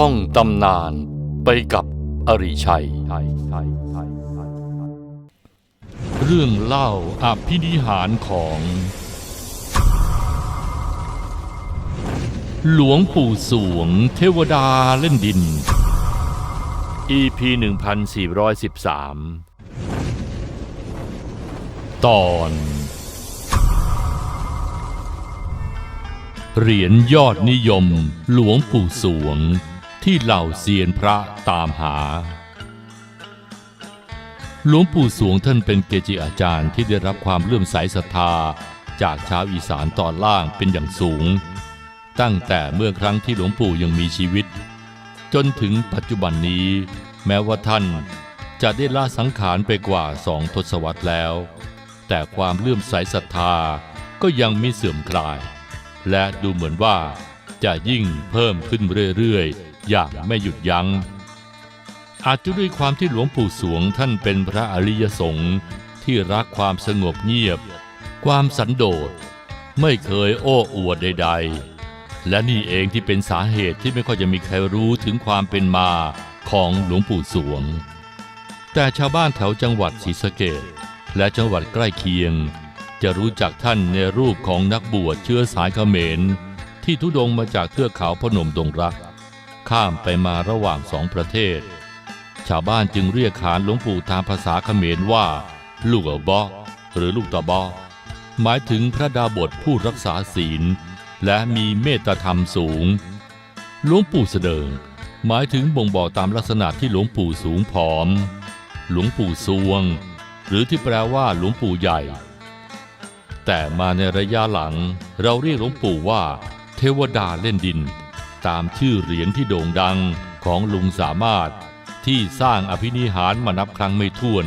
ท่องตำนานไปกับอริชัย เรื่องเล่าอภินิหารของ หลวงปู่สวงเทวดาเล่นดิน EP 1413 ตอน เหรียญยอดนิยมหลวงปู่สวง ที่เหล่าเซียนพระตามหา หลวงปู่สวงท่านเป็นเกจิอาจารย์ที่ได้รับความเลื่อมใสศรัทธาจากชาวอีสานตอนล่างเป็นอย่างสูง ตั้งแต่เมื่อครั้งที่หลวงปู่ยังมีชีวิต จนถึงปัจจุบันนี้ แม้ว่าท่านจะได้ละสังขารไปกว่าสองทศวรรษแล้ว แต่ความเลื่อมใสศรัทธาก็ยังไม่เสื่อมคลาย และดูเหมือนว่าจะยิ่งเพิ่มขึ้นเรื่อยๆ อย่างไม่หยุดยัง้ง อาจจะด้วยความที่หลวงปู่สวงท่านเป็นพระอริยสงฆ์ที่รักความสงบเงียบ ความสันโดษไม่เคยโอ้อวดใด ๆ และนี่เองที่เป็นสาเหตุที่ไม่ค่อยจะมีใครรู้ถึงความเป็นมาของหลวงปู่สวง แต่ชาวบ้านแถวจังหวัดศรีสะเกษและจังหวัดใกล้เคียง จะรู้จักท่านในรูปของนักบวชเชื้อสายเขมร ที่ทุดงมาจากเทือกเขาพนมดงรัก ข้ามไปมาระหว่างสองประเทศ ชาวบ้านจึงเรียกขานหลวงปู่ตามภาษาเขมรว่า ลูกอบอหรือลูกตาบอหมายถึงพระดาบทผู้รักษาศีล และมีเมตตาธรรมสูง หลวงปู่เสดิงหมายถึงบ่งบอกตามลักษณะที่หลวงปู่สูงผอม หลวงปู่สวง หรือที่แปลว่าหลวงปู่ใหญ่ แต่มาในระยะหลังเราเรียกหลวงปู่ว่า เทวดาเล่นดิน ตามชื่อเหรียญที่โด่งดังของลุงสามารถที่สร้างอภินิหารมานับครั้งไม่ถ้วน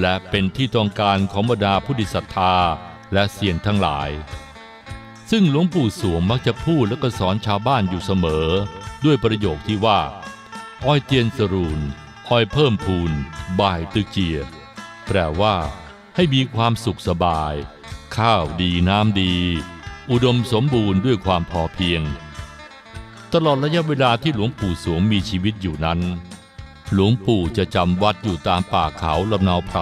และเป็นที่ต้องการของบรรดาผู้ดิศรัทธาและเสียนทั้งหลาย ซึ่งหลวงปู่สวงมักจะพูดและก็สอนชาวบ้านอยู่เสมอ ด้วยประโยคที่ว่า อ้อยเจียนสรูนอ้อยเพิ่มพูนบ่ายตึกเจีย แปลว่า ให้มีความสุขสบาย ข้าวดีน้ำดี อุดมสมบูรณ์ด้วยความพอเพียง ตลอดระยะเวลาที่หลวงปู่สวงมีชีวิตอยู่นั้น หลวงปู่จะจำวัดอยู่ตามป่าเขาลำนาวไพร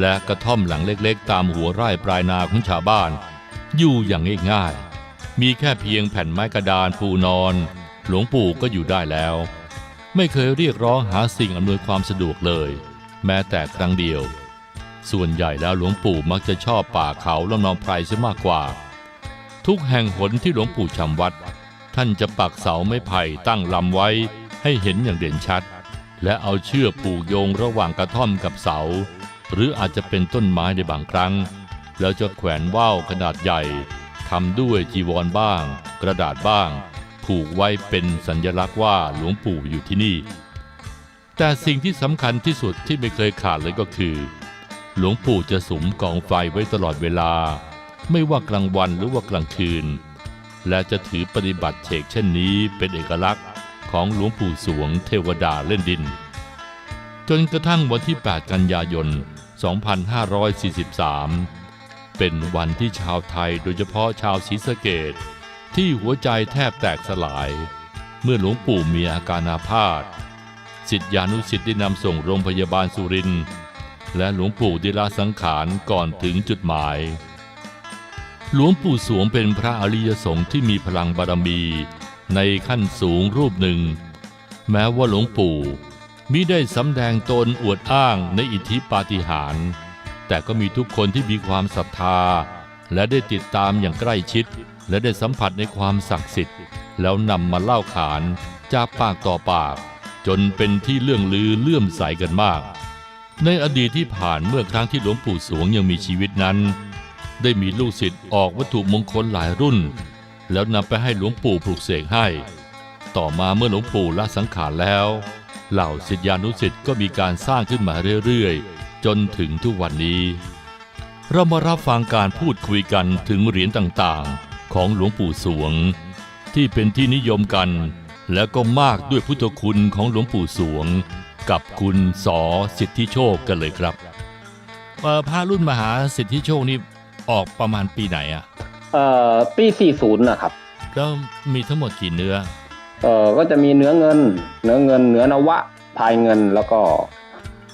และกระท่อมหลังเล็กๆ ตามหัวไร่ปลายนาของชาวบ้าน อยู่อย่างง่ายๆ มีแค่เพียงแผ่นไม้กระดานปูนอน หลวงปู่ก็อยู่ได้แล้ว ไม่เคยเรียกร้องหาสิ่งอำนวยความสะดวกเลย แม้แต่ครั้งเดียว ส่วนใหญ่แล้วหลวงปู่มักจะชอบป่าเขาลำนองไพรเสียมากกว่า ทุกแห่งหนที่หลวงปู่ชำวัด ท่านจะปักเสาไม้ไผ่ตั้งลำไว้ให้เห็นอย่างเด่นชัด และเอาเชือกผูกโยงระหว่างกระท่อมกับเสา หรืออาจจะเป็นต้นไม้ในบางครั้ง แล้วจะแขวนว่าวขนาดใหญ่ทำด้วยจีวรบ้าง กระดาษบ้าง ผูกไว้เป็นสัญลักษณ์ว่าหลวงปู่อยู่ที่นี่ แต่สิ่งที่สำคัญที่สุดที่ไม่เคยขาดเลยก็คือ หลวงปู่จะสุมกองไฟไว้ตลอดเวลา ไม่ว่ากลางวันหรือว่ากลางคืน และจะถือปฏิบัติเฉกเช่นนี้เป็นเอกลักษณ์ของหลวงปู่สวงเทวดาเล่นดิน จนกระทั่งวันที่ 8 กันยายน 2543 เป็นวันที่ชาวไทยโดยเฉพาะชาวศรีสะเกดที่หัวใจแทบแตกสลาย เมื่อหลวงปู่มีอาการอาพาธสิทธิานุสิทธิ์ได้นำส่งโรงพยาบาลสุรินทร์และหลวงปู่ได้ละสังขารก่อนถึงจุดหมาย หลวงปู่สวงเป็นพระอริยสงฆ์ที่มีพลังบารมี ในขั้นสูงรูปหนึ่ง แม้ว่าหลวงปู่มิได้สำแดงตนอวดอ้างในอิทธิปาฏิหาริย์แต่ก็มีทุกคนที่มีความศรัทธา และได้ติดตามอย่างใกล้ชิด และได้สัมผัสในความศักดิ์สิทธิ์ แล้วนำมาเล่าขานจากปากต่อปาก จนเป็นที่เลื่องลือเลื่อมใสกันมาก ในอดีตที่ผ่านเมื่อครั้งที่หลวงปู่สวงยังมีชีวิตนั้น ได้มีลูกศิษย์ออกวัตถุมงคลหลายรุ่น แล้วนำไปให้หลวงปู่ปลูกเสกให้ ต่อมาเมื่อหลวงปู่ละสังขารแล้ว เหล่าศิษยานุศิษย์ก็มีการสร้างขึ้นมาเรื่อยๆ จนถึงทุกวันนี้ เรามารับฟังการพูดคุยกันถึงเหรียญต่างๆ ของหลวงปู่สวง ที่เป็นที่นิยมกัน และก็มากด้วยพุทธคุณของหลวงปู่สวง กับคุณสอสิทธิโชคกันเลยครับพระรุ่นมหาสิทธิโชคนี่ ออกประมาณปีไหนอะเอ่อปี 40นะครับแล้วมีทั้งหมดกี่เนื้อเออก็จะมีเนื้อเงิน เนื้อเงิน เนื้อนวะ พายเงินแล้วก็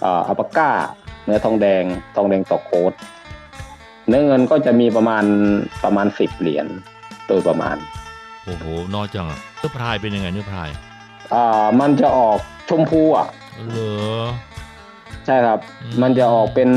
อ่าอัปปาก้า เนื้อทองแดง ทองแดงตอกโคดเนื้อเงินก็จะมีประมาณประมาณสิบเหรียญโดยประมาณ โอ้โหน้อยจังอะเนื้อพรายเป็นยังไงเนื้อพราย อ่ามันจะออกชมพูอะเหรอ ใช่ครับอืมมันจะออกเป็น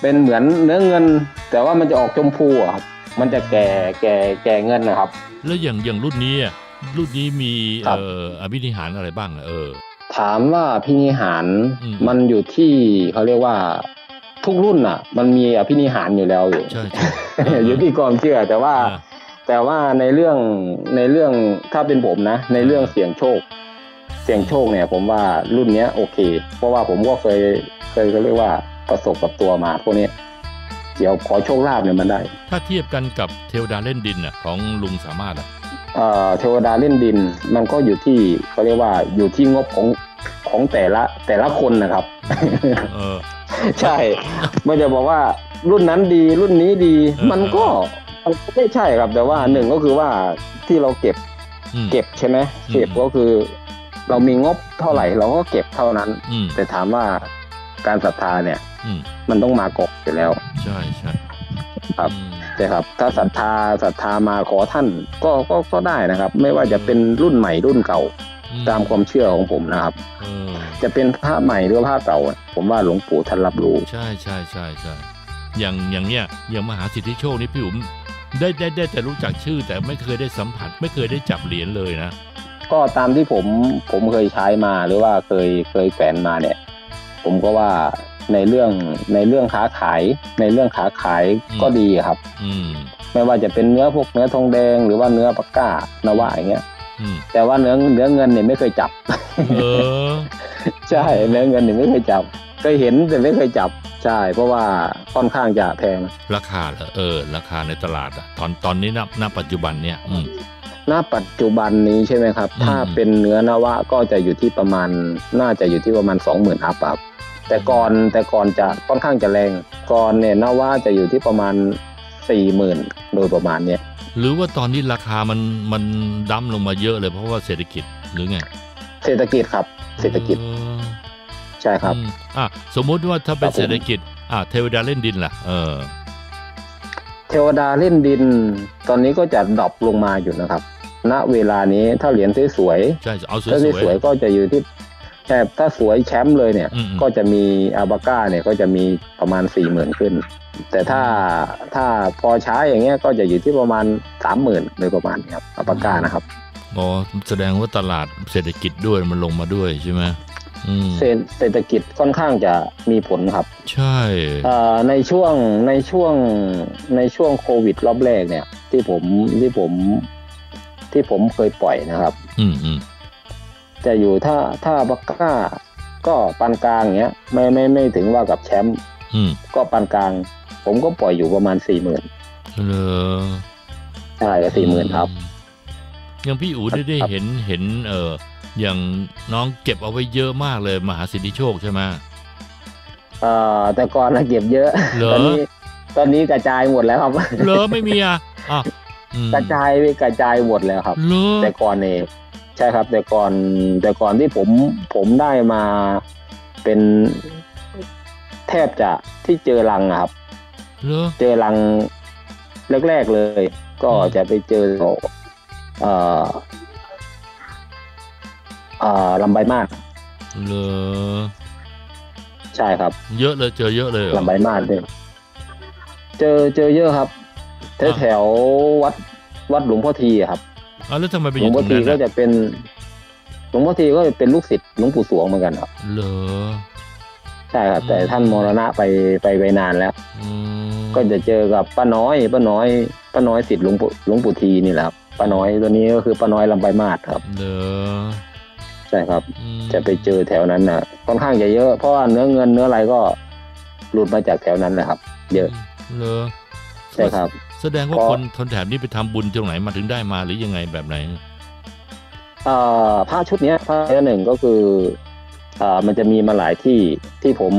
เป็นเหมือนเนื้อเงิน แต่ว่ามันจะออกชมพูอะครับมันจะแก่แก่แก่เงินนะครับ แล้วอย่างอย่างรุ่นนี้อะรุ่นนี้มีครับเอ่ออภินิหารอะไรบ้างอะเออ ถามว่าพินิหารอืมมันอยู่ที่เขาเรียกว่าทุกรุ่นอะ มันมีอภินิหารอยู่แล้วอยู่ใช่ใช่อยู่ที่ความเชื่อแต่ว่าอ่าแต่ว่าในเรื่องในเรื่องถ้าเป็นผมนะ ในเรื่องเสี่ยงโชค เสี่ยงโชคเนี่ย ผมว่ารุ่นเนี้ยโอเค เพราะว่าผมก็เคยเคยก็เรียกว่าประสบกับตัวมาพวกนี้เดี๋ยวขอโชคลาภเนี่ยมันได้ ถ้าเทียบกันกับเทวดาเล่นดินอะของลุงสามารถอะเอ่อเทวดาเล่นดินมันก็อยู่ที่เขาเรียกว่าอยู่ที่งบของของแต่ละแต่ละคนนะครับเออใช่ไม่จะบอกว่ารุ่นนั้นดีรุ่นนี้ดีเออมันก็มันก็ไม่ใช่ครับ แต่ว่าหนึ่งก็คือว่าที่เราเก็บอืมเก็บใช่ไหมอืมเก็บก็คือ เรามีงบเท่าไหร่เราก็เก็บเท่านั้นอืมแต่ถามว่าการศรัทธาเนี่ยอืมมันต้องมากบอยู่แล้ว ใช่ใช่ครับอืมใช่ครับ ถ้าศรัทธาศรัทธามาขอท่านก็ก็ก็ได้นะครับ ไม่ว่าจะเป็นรุ่นใหม่รุ่นเก่าอืตามความเชื่อของผมนะครับเออจะเป็นพระใหม่หรือพระเก่า ผมว่าหลวงปู่ท่านรับรู้ ใช่ใช่ใช่ใช่อย่างอย่างเนี้ยอย่างมหาสิทธิโชคนี่พี่อุ๋มได้ได้ได้แต่รู้จักชื่อ แต่ไม่เคยได้สัมผัส ไม่เคยได้จับเหรียญเลยนะ ก็ตามที่ผมผมเคยใช้มาหรือว่าเคยเคยแฝนมาเนี่ย ผมก็ว่าในเรื่องในเรื่องค้าขาย ในเรื่องค้าขายอืมก็ดีครับ อืมไม่ว่าจะเป็นเนื้อพวกเนื้อทองแดงหรือว่าเนื้อปากก้านวะอย่างเงี้ยอืมแต่ว่าเนื้อเนื้อเงินเนี่ยไม่เคยจับเออใช่เนื้อเงินเนี่ยไม่เคยจับเคยเห็นแต่ไม่เคยจับใช่เพราะว่าค่อนข้างจะแพงราคาเหรอเออ ราคาในตลาดอะตอนตอนนี้ณณปัจจุบันเนี่ยอืม ณปัจจุบันนี้ใช่ไหมครับอืมถ้าเป็นเนื้อนวะก็จะอยู่ที่ประมาณน่าจะอยู่ที่ประมาณสองหมื่นอัพครับแต่ก่อนแต่ก่อนจะค่อนข้างจะแรงก่อนเนี่ยนวะจะอยู่ที่ประมาณสี่หมื่นโดยประมาณเนี้ยหรือว่าตอนนี้ราคามันมันดั้มลงมาเยอะเลยเพราะว่าเศรษฐกิจหรือไงเศรษฐกิจครับ เศรษฐกิจออใช่ครับอืมอะสมมุติว่าถ้าเป็นครับผมเศรษฐกิจอะเทวดาเล่นดินล่ะเออ เทวดาเล่นดิน ตอนนี้ก็จะดรอปลงมาอยู่นะครับ ณเวลานี้ถ้าเหรียญสวยใช่เอาสๆถ้าวยสวยๆก็จะอยู่ที่แค่ถ้าสวยแชมป์เลยเนี่ยอืมอืมก็จะมีอาบาก้าเนี่ยก็จะมีประมาณสี่หมื่นขึ้น แต่ถ้าถ้าพอใช้อย่างเงี้ยก็จะอยู่ที่ประมาณสามหมื่นโดยประมาณนี้ครับอาบาก้านะครับๆอ๋อแสดงว่าตลาดเศรษฐกิจด้วยมันลงมาด้วยใช่ไหมอืม เศรษเศรษฐกิจค่อนข้างจะมีผลครับ ใช่เอ่อในช่วงในช่วงในช่วงโควิดรอบแรกเนี่ย ที่ผมที่ผมที่ผมเคยปล่อยนะครับ อืมอืมจะอยู่ถ้าถ้าบักก้าก็ปานกลางอย่างเงี้ย ไม่ไม่ไม่ถึงว่ากับแชมป์อืมก็ปานกลาง ผมก็ปล่อยอยู่ประมาณสี่หมื่นเลอใช่สี่หมื่นครับอย่างพี่อู๋ได้ได้ครับเห็นเห็นเออ อย่างน้องเก็บเอาไว้เยอะมากเลยมหาสิทธิโชคใช่ไหมเอ่อแต่ก่อนนะเก็บเยอะเหรอตอนนี้ตอนนี้กระจายหมดแล้วครับเหรอไม่มีอะอะอืมกระจายไปกระจายหมดแล้วครับเหรอแต่ก่อนเองใช่ครับ แต่ก่อนแต่ก่อนที่ผมผมได้มาเป็นแทบจะที่เจอรังอะครับเหรอเจอรังแรกๆเลย ก็อืมจะไปเจอเอ่อ เอ่อลำใบมากเหรอใช่ครับ เยอะเลยเจอเยอะเลยเหรอลำใบมากเนี่ยเจอเจอเยอะครับแถวอ่าแถววัดวัดหลวงพ่อทีอะครับอะแล้วทำไมไปอหลวงยู่ตพ่รองทีนั้นก็อะจะเป็นหลวงพ่อทีก็เป็นลูกศิษย์หลวงปู่สวงเหมือนกันครับ เหรอ ใช่ครับ แต่อืม ท่านมรณะไปไปไปนานแล้ว อืมก็จะเจอกับป้าน้อยป้าน้อยป้าน้อยศิษย์หลวงปู่หลวงปู่ทีนี่แหละครับป้าน้อยตัวนี้ก็คือป้าน้อยลำไปมาศครับ เหรอ ใช่ครับ อืมจะไปเจอแถวนั้นน่ะ ค่อนข้างจะเยอะ เพราะว่าเนื้อเงินเนื้ออะไรก็หลุดมาจากแถวนั้นนะครับ เยอะเหรอใช่ครับ แสดงว่าก็ คนคนแถบนี้ไปทำบุญตรงไหนมาถึงได้มาหรือยังไงแบบไหน เอ่อผ้าชุดเนี้ยผ้าเนื้อหนึ่งก็คือเอ่อมันจะมีมาหลายที่ที่ผม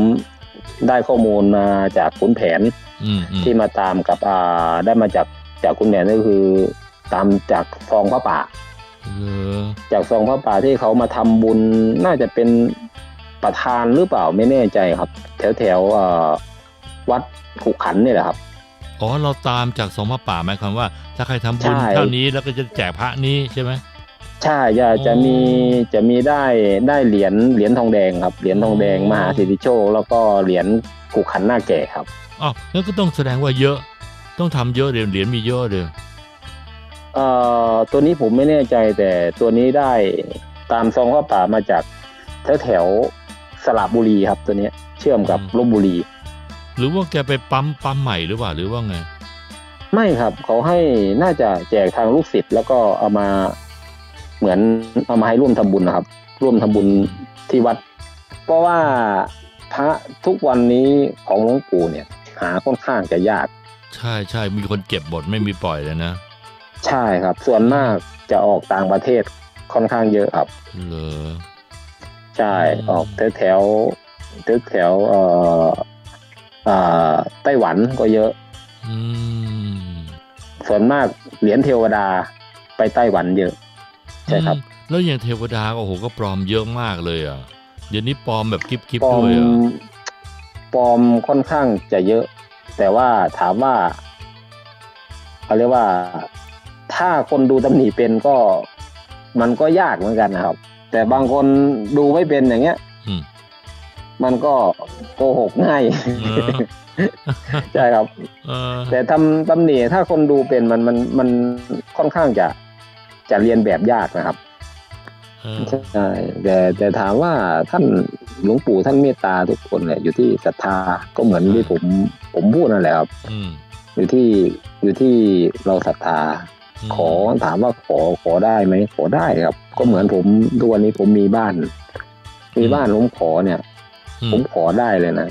ได้ข้อมูลมาจากขุนแผนอืมอืมที่มาตามกับอ่าได้มาจากจากคุณแผนก็คือ ตามจากฟองพระป่าเหรอ จากซองพระป่าที่เขามาทำบุญน่าจะเป็นประธานหรือเปล่าไม่แน่ใจครับ แถวแถวๆเอ่อวัดขุขันนี่แหละครับอ๋อเราตามจากสองพระป่าหมายความว่า ถ้าใครทำบุญใช่เท่านี้แล้วก็จะแจกพระนี้ใช่ไหมใช่จะจะมีจะมีได้ได้เหรียญเหรียญทองแดงครับเหรียญทองแดงอ๋อมหาสิทธิโชค แล้วก็เหรียญขุขันหน้าแก่ครับอ๋องั้นก็ต้องแสดงว่าเยอะต้องทำเยอะเดี๋ยวเหรียญมีเยอะเดี๋ยว เอ่อตัวนี้ผมไม่แน่ใจแต่ตัวนี้ได้ตามซองพระป่ามาจากแถวแถวๆสระบุรีครับตัวเนี้ยเชื่อมกับลบบุรี หรือว่าแกไปปั๊มปั๊มใหม่หรือเปล่าหรือว่าไง ไม่ครับเขาให้น่าจะแจกทางลูกศิษย์แล้วก็เอามาเหมือนเอามาให้ร่วมทำบุญนะครับ ร่วมทำบุญที่วัด เพราะว่าพระทุกวันนี้ของหลวงปู่เนี่ย หาค่อนข้างจะยาก ใช่ใช่มีคนเก็บหมดไม่มีปล่อยเลยนะ ใช่ครับ ส่วนมากจะออกต่างประเทศค่อนข้างเยอะครับเหรอใช่อืมออกแถวแถวแถวแถวๆเอ่อเอ่อไต้หวันก็เยอะอืมส่วนมากเหรียญเทวดาไปไต้หวันเยอะ ใช่ครับอืมแล้วอย่างเทวดาก็โอ้โหก็ปลอมเยอะมากเลยอะเดี๋ยวนี้ปลอมแบบกิ๊บกิ๊บปลอด้มวยอะปลอมค่อนข้างจะเยอะ แต่ว่าถามว่าเขาเรียกว่า ถ้าคนดูตำหนิเป็นก็มันก็ยากเหมือนกันนะครับ แต่บางคนดูไม่เป็นอย่างเงี้ยอืมมันก็โกหกง่ายเออใช่ครับเออแต่ทำตำหนิถ้าคนดูเป็นมันมันมันค่อนข้างจะจะเรียนแบบยากนะครับเออใช่แต่แต่ถามว่าท่านหลวงปู่ท่านเมตตาทุกคนเนี่ยอยู่ที่ศรัทธาก็เหมือนที่ผมผมพูดนั่นแหละครับอืมอยู่ที่อยู่ที่เราศรัทธาม ขอถามว่าขอขอได้ไหมขอได้ครับ ก็เหมือนผมทุกวันนี้ผมมีบ้าน มีบ้านผมขอเนี่ยอืผมขอได้เลยนะ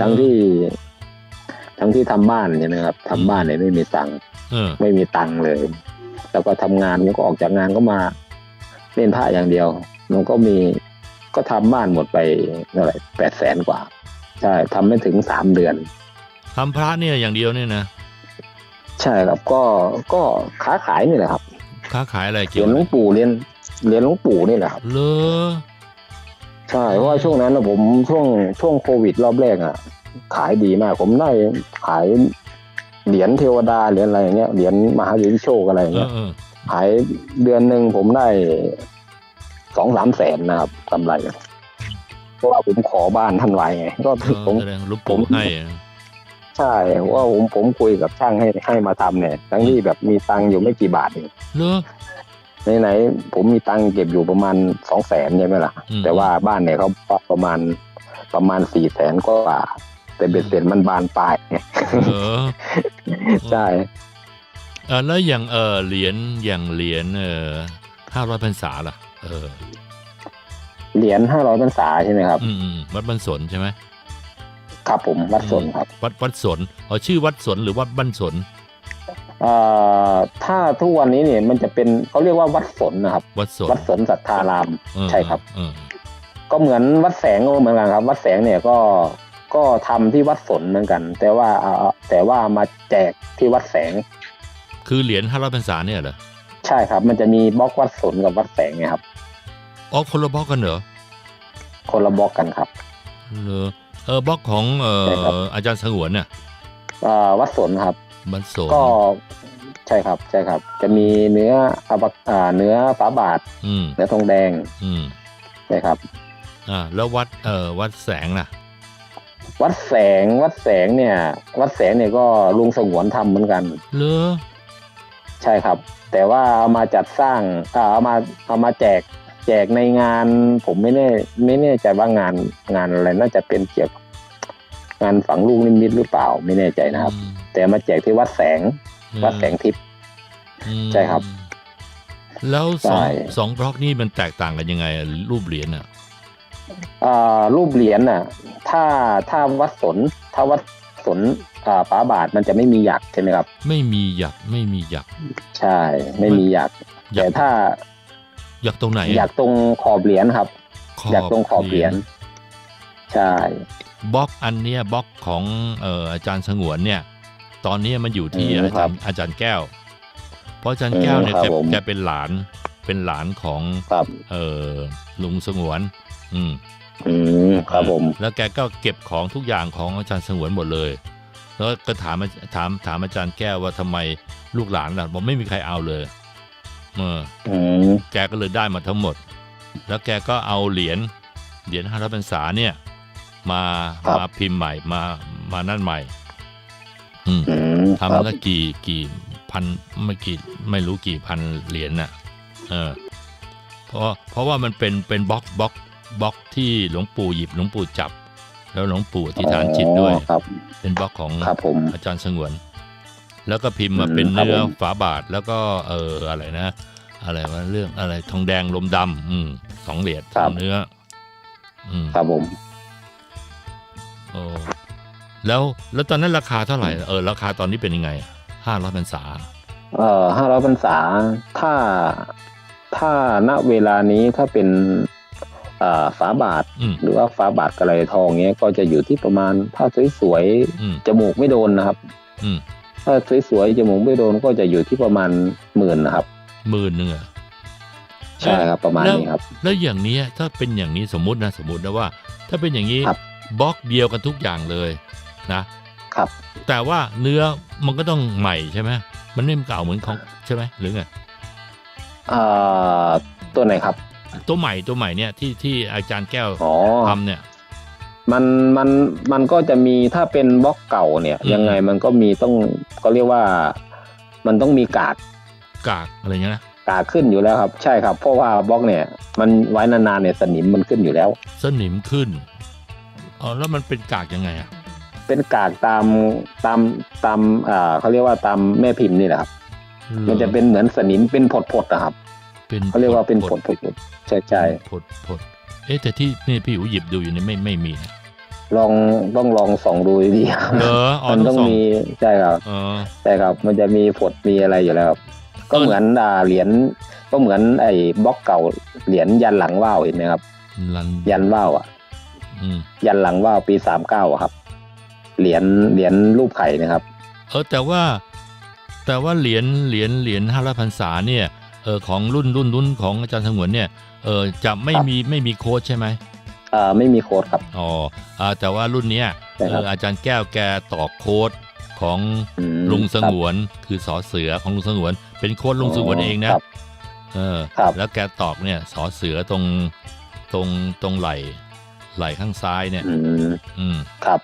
ทั้งที่ทั้งที่ทำบ้านเนี่ยนะครับทำบ้านเนี่ยไม่มีตังค์เออไม่มีตังค์เลย แล้วก็ทำงานผมก็ออกจากงานก็มาเล่นพระอย่างเดียว มันก็มีก็ทำบ้านหมดไปเท่าไหร่แปดแสนกว่า ใช่ทำไม่ถึงสามเดือนทำพระเนี่ยอย่างเดียวเนี่ยนะ ใช่ครับก็ก็ค้าขายนี่แหละครับ ค้าขายอะไรเหเกี่ยรีวยญหลวงปู่เรียนเหรียญหลวงปู่นี่แหละครับเลอใช่เพราะว่าช่วงนั้นนะผมช่วงช่วงโควิดรอบแรกอะ ขายดีมาก ผมได้ขายเหรียญเทวดาเหรียญอะไรอย่างเงี้ยเหรียญมหาเหรียญโชคอะไรอย่างเอเงี้อยเออขายเดือนหนึ่งผมได้สองสามแสนนะครับกำไรเพราะว่าผมขอบ้านท่านไว้ไงก็เออผมแสดงหลูกปู่ผมให้อะ ใช่ว่าผมผมคุยกับช่างให้ให้มาทำเนี่ย ทั้งที่แบบมีตังค์อยู่ไม่กี่บาทเองเลอไหนไหนๆผมมีตังค์เก็บอยู่ประมาณสองแสนใช่ไหมล่ะอืมแต่ว่าบ้านเนี่ยเขาประมาณประมาณสี่แสนกว่า แต่เบ็ดเสร็จมันบานปลายไงเออใช่เออแล้วอย่างเออเหรียญอย่างเหรียญเออห้าร้อยพรรษาล่ะ เออ เหรียญห้าร้อยพรรษาใช่ไหมครับ อืมอืมวัดบ้านสนใช่ไหม ครับผมวัดสนครับ วัดวัดสนเอาชื่อวัดสนหรือวัดบ้านสนเอ่อถ้าทุกวันนี้เนี่ยมันจะเป็นเขาเรียกว่าวัดสนนะครับ วัดสนวัดสนสัทธารามเออใช่ครับเออก็เหมือนวัดแสงก็เหมือนกันครับ วัดแสงเนี่ยก็ก็ทำที่วัดสนเหมือนกัน แต่ว่าเอ่อแต่ว่ามาแจกที่วัดแสง คือเหรียญห้าร้อยพรรษาเนี่ยเหรอใช่ครับ มันจะมีบล็อกวัดสนกับวัดแสงไงครับอ๋อคนละบล็อกกันเหรอคนละบล็อกกันครับเหรอ เออบล็อกของเอใช่ครับออาจารย์สงวนน่ะเอ่อวัดสนครับบ้านสนก็ใช่ครับใช่ครับ จะมีเนื้ออบักอ่าเนื้อฝาบาทอืมเนื้อทองแดง อืมใช่ครับ อ่า แล้ววัดเออวัดแสงล่ะ วัดแสงวัดแสงเนี่ย วัดแสงเนี่ยก็ลุงสงวนทำเหมือนกันเลอใช่ครับ แต่ว่าเอามาจัดสร้างอ่าเอามาเอามาแจก แจกในงาน ผมไม่แน่ไม่แน่ใจว่างานงานอะไรน่าจะเป็นเกี่ยวกับงานฝังลูกนิมิตหรือเปล่าไม่แน่ใจนะครับอืมแต่มาแจกที่วัดแสง วัดแสงทิพย์อืมใช่ครับ แล้วสองใช่สองบล็อกนี่มันแตกต่างกันยังไงอะรูปเหรียญอะอ่ารูปเหรียญน่ะ ถ้าถ้าวัดสนถ้าวัดสนอ่าฝาบาทมันจะไม่มีหยักใช่ไหมครับ ไม่มีหยักไม่มีหยักใช่ ไม่มีหยักหยัแต่กถ้า หยักตรงไหนอะหยักตรงขอบเหรียญครับหยักตรงขอบเหรียญใช่บล็อกอันเนี้ยบล็อกของเอ่ออาจารย์สงวนเนี่ย ตอนนี้มันอยู่ที่อืมอาจารย์อาจารย์แก้ว เพราะอาจารย์แก้วเนี่ยอืมคแกรับผมแกเป็นหลานเป็นหลานของครับเออลุงสงวน อืมอืมครับผมแล้วแกก็เก็บของทุกอย่างของอาจารย์สงวนหมดเลย แล้วก็ถามถามถามอาจารย์แก้วว่าทำไมลูกหลานล่ะบอกไม่มีใครเอาเลย เอออืมแกก็เลยได้มาทั้งหมด แล้วแกก็เอาเหรียญเหรียญห้าร้อยพรรษาเนี่ย มามาพิมพ์ใหม่มามานั่นใหม่ อืมอืมคทำรับแล้วกี่กี่พันไม่กี่ไม่รู้กี่พันเหรียญน่ะ เออ เพราะเพราะว่ามันเป็นเป็นบล็อกบล็อกบล็อกที่หลวงปู่หยิบหลวงปู่จับ แล้วหลวงปู่อธิษฐานจิตด้วยอ๋อครับเป็นบล็อกของครับผมอาจารย์สงวน แล้วก็พิมพ์มาอืมเป็นครับเนื้อผมฝาบาทแล้วก็เอออะไรนะ อะไรวะเรื่องอะไรทองแดงลมดำอืมสองเหรียญสองเนื้อ อืมครับผมโอ้แล้วแล้วตอนนั้นราคาเท่าไหร่เออราคาตอนนี้เป็นยังไงห้าร้อยพรรษาเอ่อห้าร้อยพรรษาถ้าถ้าณเวลานี้ถ้าเป็นอ่าฝาบาทอืมหรือว่าฝาบาทกระไรทองเงี้ยก็จะอยู่ที่ประมาณถ้าสวยอืมๆจมูกไม่โดนนะครับอืม ถ้าสวยๆจมูกไม่โดนก็จะอยู่ที่ประมาณหมื่นนะครับหมื่นหนึ่งอะใช่ครับประมาณแล้วนี้ครับ แล้วอย่างเนี้ยถ้าเป็นอย่างนี้สมมตินะสมมตินะว่า ถ้าเป็นอย่างนี้ครับบล็อกเดียวกันทุกอย่างเลยนะครับ แต่ว่าเนื้อมันก็ต้องใหม่ใช่ไหมมันไม่เก่าเหมือนของใช่ไหมหรือไงอ่าตัวไหนครับ ตัวใหม่ตัวใหม่เนี่ยที่ที่อาจารย์แก้วอ๋อทำเนี่ย มันมันมันก็จะมีถ้าเป็นบล็อกเก่าเนี่ยอืมยังไงมันก็มีต้องก็เรียกว่า มันต้องมีกากกากอะไรเงี้ยนะกากขึ้นอยู่แล้วครับ ใช่ครับ เพราะว่าบล็อกเนี่ย มันไว้นานๆเนี่ยสนิมมันขึ้นอยู่แล้ว สนิมขึ้นอ๋อแล้วมันเป็นกากยังไงอะเป็นกากตามตามตามอ่าเขาเรียกว่าตามแม่พิมพ์นี่แหละครับ มันจะเป็นเหมือนสนิมเป็นผดๆนะครับเป็นเขาเรียกว่าเป็นผผดดๆใช่ใช่ผดผด เอ๊ะแต่ที่นี่พี่อูหยิบดูอยู่นี่ไม่ไม่มีนะลองต้องลองส่องดูดีๆครับเหรออ๋อมันต้ต้อองงส่องมีใช่ครับเออ ใช่ครับมันจะมีผดมีอะไรอยู่แล้วครับ ก็เหมือนอ่าเหรียญก็เหมือนไอ้บล็อกเก่าเหรียญยันหลังว่าวเห็นไหมครับ ลันยันว่าวอะ อืมยันหลังว่าวปีสามเก้าครับ เหรียญเหรียญรูปไข่นะครับ เออแต่ว่า แต่ว่าเหรียญเหรียญเหรียญห้าร้อยพรรษาเนี่ยเออของรุ่นรุ่นรุ่นของอาจารย์สงวนเนี่ย เออจะไม่ครับมีไม่มีโค้ดใช่ไหมอ่าไม่มีโค้ดครับ อ๋ออ่าแต่ว่ารุ่นเนี้ยใช่เอครับ ออาจารย์แก้วแกต่อโค้ดของอืมลุงสครับงวน คือสอเสือของลุงสงวน เป็นโค้ดลุงสงวนเองนะ ครับ เออ ครับ แล้วแกตอกเนี่ยสอเสือตรงตรงตรงไหล่ไหล่ข้างซ้ายเนี่ย อืมอืม ครับ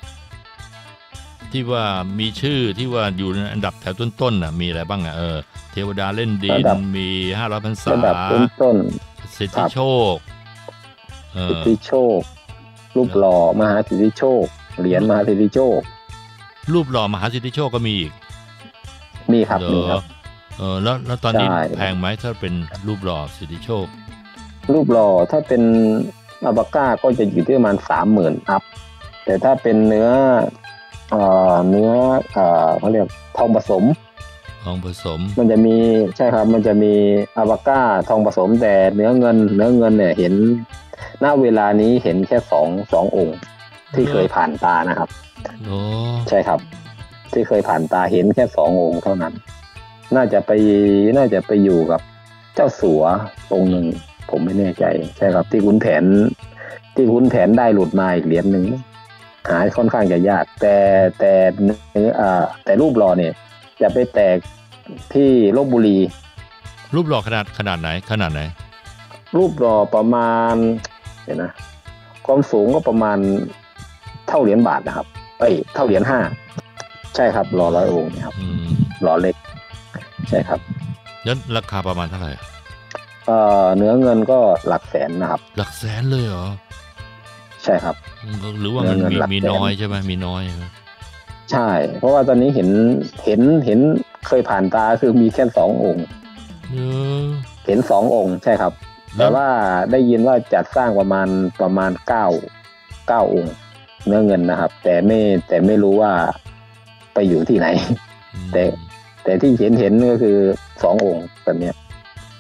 ที่ว่ามีชื่อที่ว่าอยู่ในอันดับแถวต้นๆน่ะมีอะไรบ้างอะเออเทวดาเล่นดิระนดับ มีห้าร้อยพรรษาระดับต้นต้น สิทครัธิบโชคเอสิทอธิโชค รูปหล่อมหาสิทธิโชค เหรียญมหาสิทธิโชค รูปหล่อมหาสิทธิโชคก็มีอีกมีครับเหรมีอครับเออแล้วแล้วตอนนี้ใช่แพงไหมถ้าเป็นรูปหล่อสิทธิโชค รูปหล่อถ้าเป็นอาบาก้าก็จะอยู่ที่ประมาณสามหมื่นอัพแต่ถ้าเป็นเนื้อเอ่อเนื้อเอ่อเขาเรียกทองผสม ของผสม มันจะมีใช่ครับ มันจะมีอาบาก้าทองผสมแต่เนื้อเงิน เนื้อเงินเนี่ยเห็นณเวลานี้เห็นแค่สองสององค์ ที่เคยผ่านตานะครับโอ้ใช่ครับ ที่เคยผ่านตาเห็นแค่สององค์เท่านั้น น่าจะไปน่าจะไปอยู่กับเจ้าสัวองค์หนึ่งผมไม่แน่ใจ ใช่ครับ ที่คุณแผน ที่คุณแผนได้หลุดมาอีกเหรียญหนึ่งหาค่อนข้างจะยาก แต่แต่เนื้ออ่าแต่รูปหล่อเนี่ย จะไปแตกที่ลบบุรี รูปหล่อขนาดขนาดไหน ขนาดไหน รูปหล่อประมาณเดี๋ยวนะความสูงก็ประมาณเท่าเหรียญบาทนะครับ เอ้ย เท่าเหรียญห้าใช่ครับหล่อร้อยองค์เนะครับอืมหล่อเล็ก ใช่ครับแล้วราคาประมาณเท่าไหร่อะเอ่อเนื้อเงินก็หลักแสนนะครับ หลักแสนเลยเหรอใช่ครับ หรือว่ามันเงินมีหลักมีแสนน้อยใช่ไหมมีน้อยใช่ไหม ใช่ เพราะว่าตอนนี้เห็นเห็นเห็นเคยผ่านตาคือมีแค่สององค์เออเห็นสององค์ใช่ครับ แต่ว่าได้ยินว่าจัดสร้างประมาณประมาณเก้าเก้าองค์ เนื้อเงินนะครับ แต่ไม่แต่ไม่รู้ว่าไปอยู่ที่ไหน แต่แต่ที่เห็นเห็นก็คือสององค์ตอนเนี้ย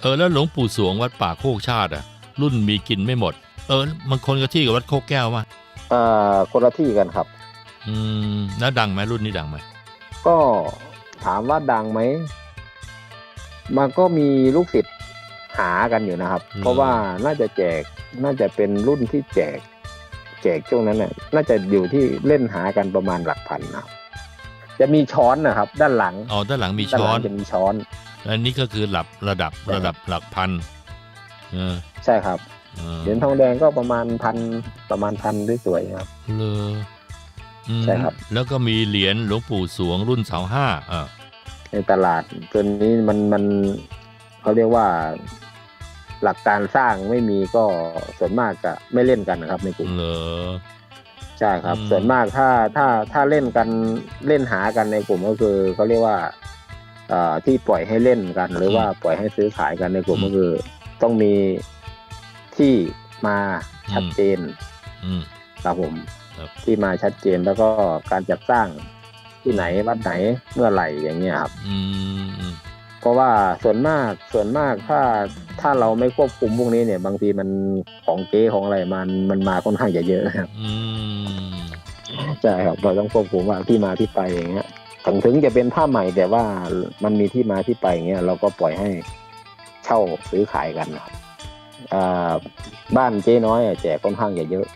เออแล้วหลวงปู่สวงวัดป่าโคกชาติอะ รุ่นมีกินไม่หมด เออมันคนกับที่กับวัดโคกแก้วมาอ่าคนละที่กันครับ อืมแล้วดังไหมรุ่นนี้ดังไหมก็ถามว่าดังไหมมันก็มีลูกศิษย์หากันอยู่นะครับอืมเพราะว่าน่าจะแจกน่าจะเป็นรุ่นที่แจก แจกช่วงนั้นน่ะน่าจะอยู่ที่เล่นหากันประมาณหลักพันนะครับจะมีช้อนนะครับ ด้านหลังอ๋อด้านหลังมีด้านช้หอลันงจะมีช้อนอันนี้ก็คือหลับระดับใช่ระดับหลักพันเออใช่ครับเออเหรียญทองแดงก็ประมาณพันประมาณพันสวยๆครับเลออืม ใช่ครับ แล้วก็มีเหรียญหลวงปู่สวงรุ่นเสาห้าอ่าในตลาดตัวนี้มันมันเขาเรียกว่าหลักการสร้างไม่มีก็ส่วนมากจะไม่เล่นกันนะครับในกลุ่มเลอใช่ครับอืมส่วนมากถ้าถ้าถ้าเล่นกันเล่นหากันในกลุ่มก็คือเขาเรียกว่าเอ่อที่ปล่อยให้เล่นกัน หรือว่าปล่อยให้ซื้อขายกันในกลุ่มก็คือ ต้องมีที่มาชัดเจนอืมครับผมครับ ที่มาชัดเจนแล้วก็การจัดสร้างที่ไหนวัดไหนเมื่อไหร่อย่างเงี้ยครับอืมอืมเพราะว่าส่วนมากส่วนมากถ้าถ้าเราไม่ควบคุมพวกนี้เนี่ย บางทีมันของเก๊ของอะไรมันมันมาค่อนข้างจะเยอะนะครับอืมใช่ครับเราต้องควบคุมว่าที่มาที่ไปอย่างเงี้ยถึงถึงจะเป็นผ้าใหม่แต่ว่ามันมีที่มาที่ไปอย่างเงี้ยเราก็ปล่อยให้เช่าซื้อขายกันนะครับอ่าบ้านเจ๊น้อยอะแจกค่อนข้างจะเยอะ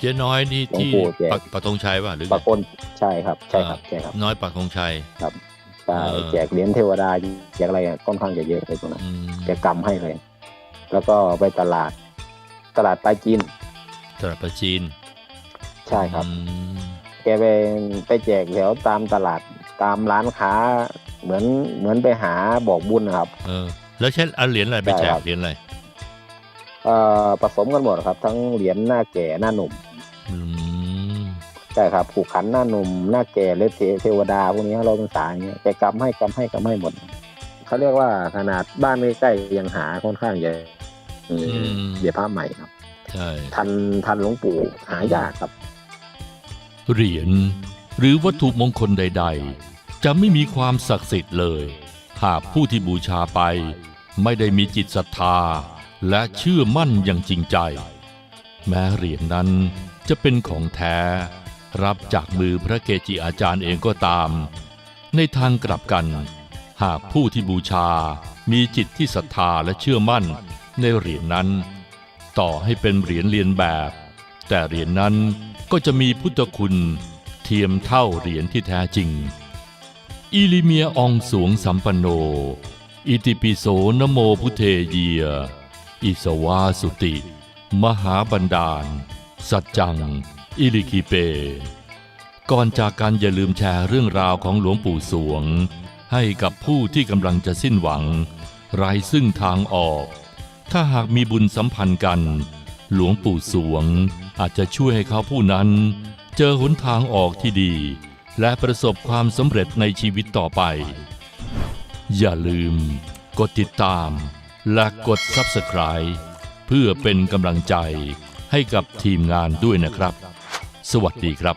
เจ๊น้อยนี่หลวงที่ปู่แจกปักปักธงชัยป่ะหรือไงบางคนใช่ครับใช่ครับใช่ครับ น้อยปักธงชัยใช่เออแจกเหรียญเทวดาแจกอะไรอะค่อนข้างจะเยอะเลยตรงนั้นอืมแกกำให้เลย แล้วก็ไปตลาด ตลาดปลาจีน ตลาดประจีน ใช่ครับอืมแกไปไปแจกแถวตามตลาดตามร้านค้าเหมือนเหมือนไปหาบอกบุญนะครับ เออ แล้วใช้เอาเหรียญอะไรไปแจใช่กครับเหรียญอะไรเอ่อผสมกันหมดครับ ทั้งเหรียญหน้าแก่หน้าหนุ่มอืม ใช่ครับผูกขันหน้าหนุ่มหน้าแก่เลเทเทวดาพวกนี้เราเป็นสายอย่างเงี้ยแกกำให้กำให้กำให้หมดเขาเรียกว่าขนาดบ้านใกล้ๆยังหาค่อนข้างเยอะเออเหรียญพระใหม่ครับใช่ทันทันหลวงปู่หายากครับ เหรียญหรือวัตถุมงคลใด ๆ จะไม่มีความศักดิ์สิทธิ์เลย หากผู้ที่บูชาไป ไม่ได้มีจิตศรัทธา และเชื่อมั่นอย่างจริงใจ แม้เหรียญนั้นจะเป็นของแท้ รับจากมือพระเกจิอาจารย์เองก็ตาม ในทางกลับกัน หากผู้ที่บูชามีจิตที่ศรัทธาและเชื่อมั่นในเหรียญนั้น ต่อให้เป็นเหรียญเรียนแบบ แต่เหรียญนั้นก็จะมีพุทธคุณเทียมเท่าเหรียญที่แท้จริง อิลิเมียอองสวงสัมปันโน อิติปิโสนโมพุเทเยีย อิสวาสุติ มหาบันดาล สัจจัง อิลิคิเป ก่อนจากกันอย่าลืมแชร์เรื่องราวของหลวงปู่สวง ให้กับผู้ที่กำลังจะสิ้นหวัง ไร้ซึ่งทางออก ถ้าหากมีบุญสัมพันธ์กัน หลวงปู่สวงอาจจะช่วยให้เขาผู้นั้น เจอหนทางออกที่ดี และประสบความสำเร็จในชีวิตต่อไป อย่าลืม กดติดตาม และกด Subscribe เพื่อเป็นกำลังใจให้กับทีมงานด้วยนะครับ สวัสดีครับ